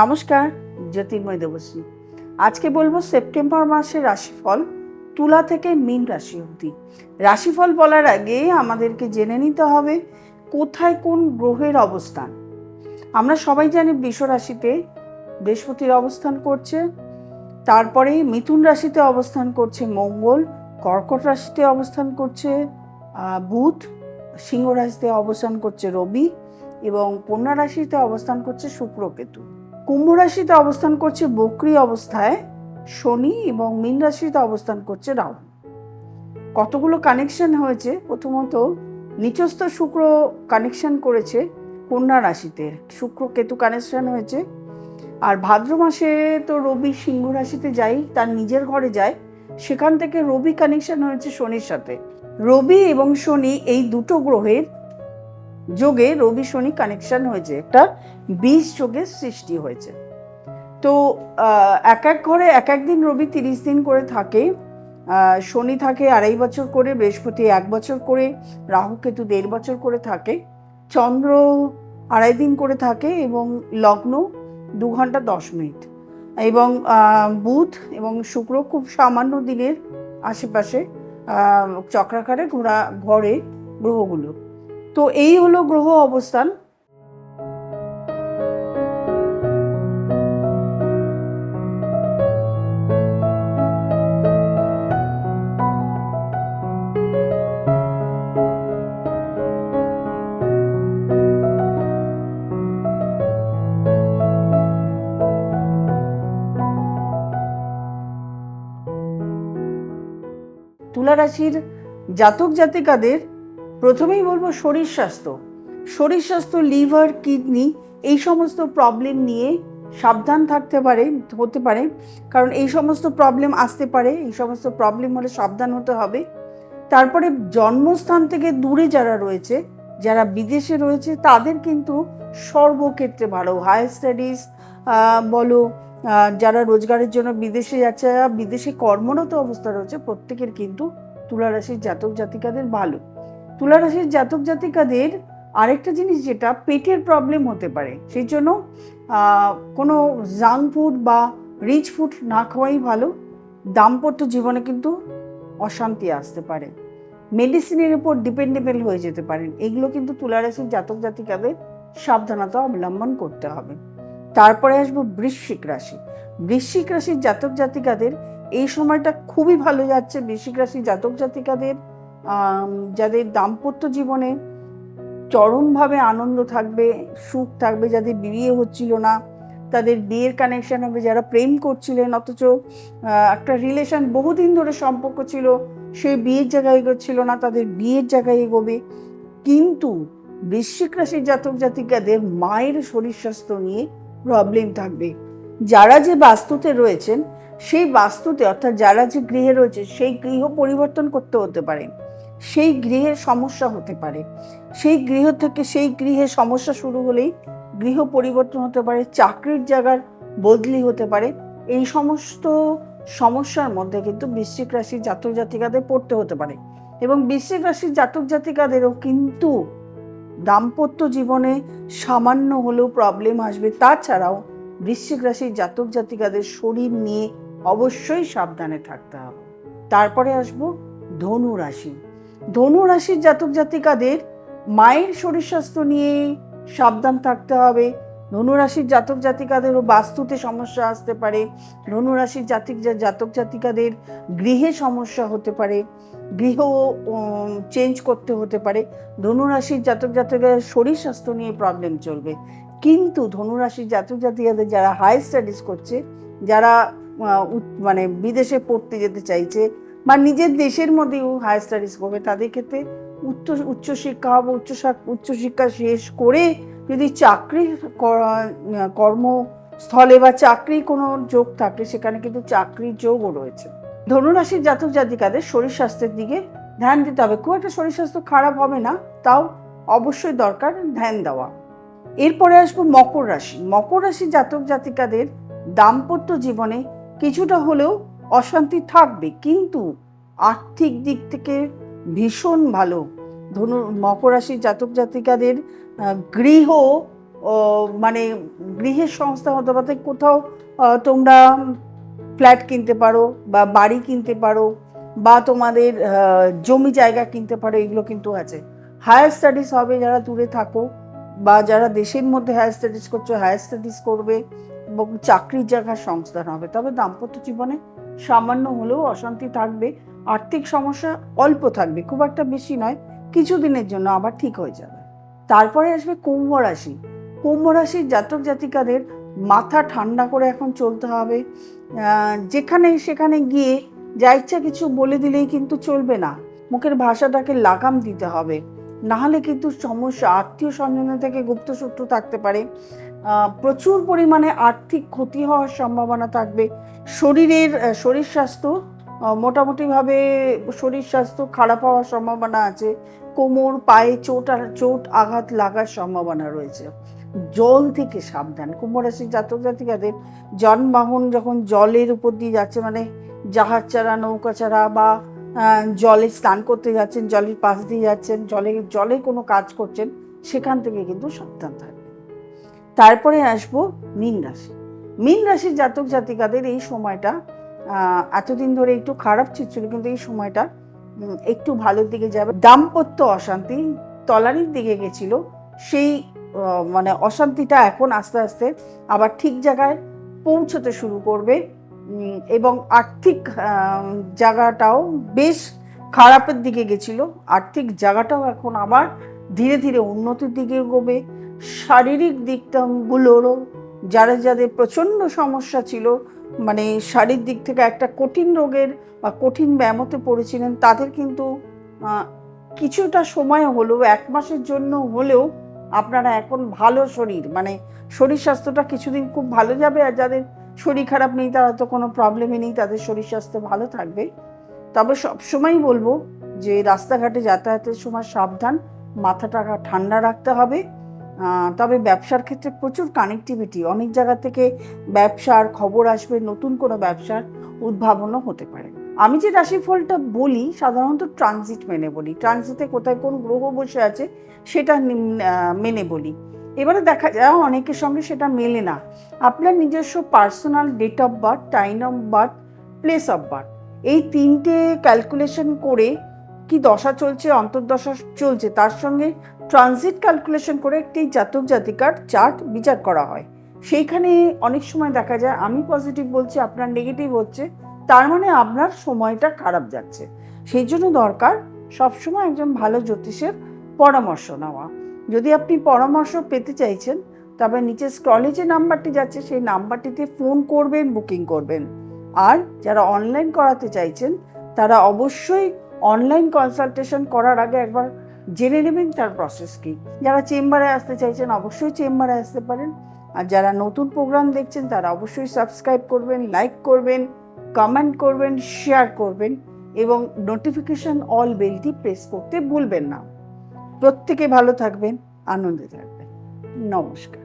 নমস্কার, জ্যোতির্ময় দেবশ্রী। আজকে বলব সেপ্টেম্বর মাসের রাশিফল, তুলা থেকে মীন রাশি অবধি। রাশিফল বলার আগে আমাদেরকে জেনে নিতে হবে, কোথায় কোন গ্রহের অবস্থান? আমরা সবাই জানি বৃষ রাশিতে বৃহস্পতির অবস্থান করছে, তারপরে মিথুন রাশিতে অবস্থান করছে মঙ্গল, কর্কট রাশিতে অবস্থান করছে বুধ, সিংহ রাশিতে অবস্থান করছে রবি এবং কন্যা রাশিতে অবস্থান করছে শুক্র কেতু। কুম্ভ রাশিতে অবস্থান করছে বক্রি অবস্থায় শনি এবং মীন রাশিতে অবস্থান করছে রাহু। কতগুলো কানেকশন হয়েছে? প্রথমত, নিচস্থ শুক্র কানেকশন করেছে কন্যা রাশিতে। শুক্র কেতু কানেকশন হয়েছে। আর ভাদ্র মাসে তো রবি সিংহ রাশিতে যাই তার নিজের ঘরে যায়। সেখান থেকে রবি কানেকশন হয়েছে শনির সাথে। রবি এবং শনি এই দুটো গ্রহের যোগে রবি শনি কানেকশন হয়েছে, একটা বিষ যোগের সৃষ্টি হয়েছে। তো এক এক ঘরে এক এক দিন রবি তিরিশ দিন করে থাকে শনি থাকে আড়াই বছর করে, বৃহস্পতি এক বছর করে, রাহু কেতু দেড় বছর করে থাকে, চন্দ্র আড়াই দিন করে থাকে এবং লগ্ন দু ঘণ্টা দশ মিনিট। এবং বুধ এবং শুক্র খুব সামান্য দিনের আশেপাশে চক্রাকারে ঘোরা, ঘরে গ্রহগুলো। তো এই হলো গ্রহ অবস্থান। তুলা রাশির জাতক জাতিকাদের প্রথমেই বলব শরীর স্বাস্থ্য। শরীর স্বাস্থ্য, লিভার, কিডনি এই সমস্ত প্রবলেম নিয়ে সাবধান থাকতে পারে, হতে পারে। কারণ এই সমস্ত প্রবলেম আসতে পারে, এই সমস্ত প্রবলেম হলে সাবধান হতে হবে। তারপরে জন্মস্থান থেকে দূরে যারা রয়েছে, যারা বিদেশে রয়েছে, তাদের কিন্তু সর্বক্ষেত্রে ভালো। হায়ার স্টাডিজ বলো যারা রোজগারের জন্য বিদেশে যাচ্ছে, বিদেশে কর্মরত অবস্থা রয়েছে, প্রত্যেকের কিন্তু তুলা রাশির জাতক জাতিকাদের ভালো। তুলা রাশির জাতক জাতিকাদের আরেকটা জিনিস যেটা পেটের প্রবলেম হতে পারে, সেই জন্য কোনো জাঙ্ক ফুড বা রিচ ফুড না খাওয়াই ভালো। দাম্পত্য জীবনে কিন্তু অশান্তি আসতে পারে। মেডিসিনের উপর ডিপেন্ডেবল হয়ে যেতে পারেন। এগুলো কিন্তু তুলা রাশির জাতক জাতিকাদের সাবধানতা অবলম্বন করতে হবে। তারপরে আসব বৃশ্চিক রাশি। বৃশ্চিক রাশির জাতক জাতিকাদের এই সময়টা খুবই ভালো যাচ্ছে। বৃশ্চিক রাশির জাতক জাতিকাদের যাদের দাম্পত্য জীবনে চরমভাবে আনন্দ থাকবে, সুখ থাকবে, যাদের বিয়ে হচ্ছিল না, তাদের বিয়ের কানেকশন হবে, যারা প্রেম করছিলেন, অথচ একটা রিলেশন বহুদিন ধরে সম্পর্ক ছিল, সে বিয়ের জায়গায় এগোচ্ছিল না, তাদের বিয়ের জায়গায় এগোবে। কিন্তু বৃশ্চিক রাশির জাতক জাতিকাদের মায়ের শরীর স্বাস্থ্য নিয়ে প্রবলেম থাকবে। যারা যে বাস্তুতে রয়েছেন, সেই বাস্তুতে অর্থাৎ যারা যে গৃহে রয়েছে, সেই গৃহ পরিবর্তন করতে হতে পারে। সেই গৃহের সমস্যা হতে পারে। সেই গৃহ থেকে সেই গৃহে সমস্যা শুরু হলেই গৃহ পরিবর্তন হতে পারে, চাকরির জায়গার বদলি হতে পারে। এই সমস্ত সমস্যার মধ্যে কিন্তু বৃশ্চিক রাশির জাতক জাতিকাদের পড়তে হতে পারে। এবং বৃশ্চিক রাশির জাতক জাতিকাদেরও কিন্তু দাম্পত্য জীবনে সামান্য হলেও প্রবলেম আসবে। তাছাড়াও বৃশ্চিক রাশির জাতক জাতিকাদের শরীর নিয়ে অবশ্যই সাবধানে থাকতে হবে। তারপরে আসব ধনু রাশি। ধনু রাশির জাতক জাতিকাদের মায়ের শরীর স্বাস্থ্য নিয়ে সাবধান থাকতে হবে। ধনু রাশির জাতক জাতিকাদেরও বাস্তুতে সমস্যা আসতে পারে। ধনু রাশির জাতিক জাতক জাতিকাদের গৃহে সমস্যা হতে পারে। গৃহ চেঞ্জ করতে হতে পারে। ধনুরাশির জাতক জাতকের শরীর স্বাস্থ্য নিয়ে প্রবলেম চলবে। কিন্তু ধনুরাশির জাতক জাতিকাদের যারা হায়ার স্টাডিজ করছে, যারা মানে বিদেশে পড়তে যেতে চাইছে বা নিজের দেশের মধ্যেও হায়ার স্টাডিজ করবে, তাদের ক্ষেত্রে উচ্চ উচ্চশিক্ষা হবে, উচ্চ উচ্চশিক্ষা শেষ করে যদি চাকরি কর্মস্থলে বা চাকরি কোনো যোগ থাকে, সেখানে কিন্তু চাকরির যোগও রয়েছে। ধনুরাশির জাতক জাতিকাদের শরীর স্বাস্থ্যের দিকে ধ্যান দিতে হবে। খুব একটা শরীর স্বাস্থ্য খারাপ হবে না, তাও অবশ্যই দরকার ধ্যান দেওয়া। এরপরে আসব মকর রাশি। মকর রাশি জাতক জাতিকাদের দাম্পত্য জীবনে কিছুটা হলেও অশান্তি থাকবে, কিন্তু আর্থিক দিক থেকে ভীষণ ভালো। ধনু মকর রাশির জাতক জাতিকাদের গৃহ মানে গৃহের সংস্থা হতে কোথাও তোমরা ফ্ল্যাট কিনতে পারো বা বাড়ি কিনতে পারো বা তোমাদের জমি জায়গা কিনতে পারো, এগুলো কিন্তু আছে। হায়ার স্টাডিজ হবে যারা দূরে থাকো বা যারা দেশের মধ্যে হায়ার স্টাডিজ করছ হায়ার স্টাডিজ করবে এবং চাকরির জায়গার সংস্থান হবে। তবে দাম্পত্য জীবনে সামান্য হলেও অশান্তি থাকবে, আর্থিক সমস্যা অল্প থাকবে, খুব একটা বেশি নয় কিছুদিনের জন্য আবার ঠিক হয়ে যাবে। তারপরে আসবে কুম্ভ রাশি। কুম্ভ রাশির জাতক জাতিকাদের মাথা ঠান্ডা করে এখন চলতে হবে। যেখানে সেখানে গিয়ে যা ইচ্ছা কিছু বলে দিলেই কিন্তু চলবে না। মুখের ভাষাটাকে লাগাম দিতে হবে। নাহলে কিন্তু সমস্যা আত্মীয় স্বজনের থেকে গুপ্তশত্রু থাকতে পারে। প্রচুর পরিমাণে আর্থিক ক্ষতি হওয়ার সম্ভাবনা থাকবে। শরীরের শরীর স্বাস্থ্য মোটামুটিভাবে শরীর স্বাস্থ্য খারাপ হওয়ার সম্ভাবনা আছে। কোমর, পায়ে চোট চোট আঘাত লাগার সম্ভাবনা রয়েছে। জল থেকে সাবধান। কুম্ভ রাশির জাতক জাতিকাদের যানবাহন যখন জলের উপর দিয়ে যাচ্ছে মানে জাহাজ চারা নৌকা চারা বা জলে স্নান করতে যাচ্ছেন, জলের পাশ দিয়ে যাচ্ছেন, জলে জলে কোনো কাজ করছেন, সেখান থেকে কিন্তু সাবধান থাকবেন। তারপরে আসব মীন রাশি। মীন রাশির জাতক জাতিকাদের এই সময়টা এতদিন ধরে একটু খারাপ ছিল কিন্তু এই সময়টা একটু ভালোর দিকে যাবে। দাম্পত্য অশান্তি তলানির দিকে গেছিল, সেই মানে অশান্তিটা এখন আস্তে আস্তে আবার ঠিক জায়গায় পৌঁছতে শুরু করবে এবং আর্থিক জায়গাটাও বেশ খারাপের দিকে গেছিল। আর্থিক জায়গাটাও এখন আবার ধীরে ধীরে উন্নতির দিকে এগোবে। শারীরিক দিকটাগুলোরও যারা যাদের প্রচণ্ড সমস্যা ছিল মানে শারীরিক দিক থেকে একটা কঠিন রোগের বা কঠিন ব্যায়ামতে পড়েছিলেন, তাদের কিন্তু কিছুটা সময় হলেও এক মাসের জন্য হলেও আপনারা এখন ভালো শরীর মানে শরীর স্বাস্থ্যটা কিছুদিন খুব ভালো যাবে আর যাদের শরীর খারাপ নেই, তারা তো কোনো প্রবলেমই নেই, তাদের শরীর স্বাস্থ্য ভালো থাকবে। তবে সবসময়ই বলব যে, রাস্তাঘাটে যাতায়াতের সময় সাবধান মাথাটা ঠান্ডা রাখতে হবে। তবে ব্যবসার ক্ষেত্রে প্রচুর কানেক্টিভিটি অনেক জায়গা থেকে ব্যবসার খবর আসবে, নতুন কোনো ব্যবসার উদ্ভাবনও হতে পারে। আমি যে রাশিফলটা বলি, সাধারণত ট্রানজিট মেনে বলি। ট্রানজিটে কোথায় কোন গ্রহ বসে আছে, সেটা মেনে বলি। এবারে দেখা যায় অনেকের সঙ্গে সেটা মেলে না। আপনার নিজস্ব personal date of birth time of birth place of birth এই তিনটে ক্যালকুলেশন করে কি দশা চলছে, অন্তর্দশা চলছে, তার সঙ্গে ট্রানজিট ক্যালকুলেশন করে একটি জাতক জাতিকার চার্ট বিচার করা হয়। সেইখানে অনেক সময় দেখা যায়, আমি পজিটিভ বলছি, আপনার নেগেটিভ হচ্ছে, তার মানে আপনার সময়টা খারাপ যাচ্ছে। সেই জন্য দরকার সবসময় একজন ভালো জ্যোতিষের পরামর্শ নেওয়া। যদি আপনি পরামর্শ পেতে চাইছেন, তবে নিচে স্ক্রলে যে নাম্বারটি যাচ্ছে, সেই নাম্বারটিতে ফোন করবেন বুকিং করবেন। আর যারা অনলাইন করাতে চাইছেন, তারা অবশ্যই অনলাইন কনসালটেশন করার আগে একবার জেনে নেবেন তার প্রসেস কী। যারা চেম্বারে আসতে চাইছেন, অবশ্যই চেম্বারে আসতে পারেন। আর যারা নতুন প্রোগ্রাম দেখছেন, তারা অবশ্যই সাবস্ক্রাইব করবেন লাইক করবেন কমেন্ট করবেন শেয়ার করবেন এবং নোটিফিকেশন অল বেলটি প্রেস করতে ভুলবেন না। প্রত্যেকে ভালো থাকবেন, আনন্দে থাকবেন। নমস্কার।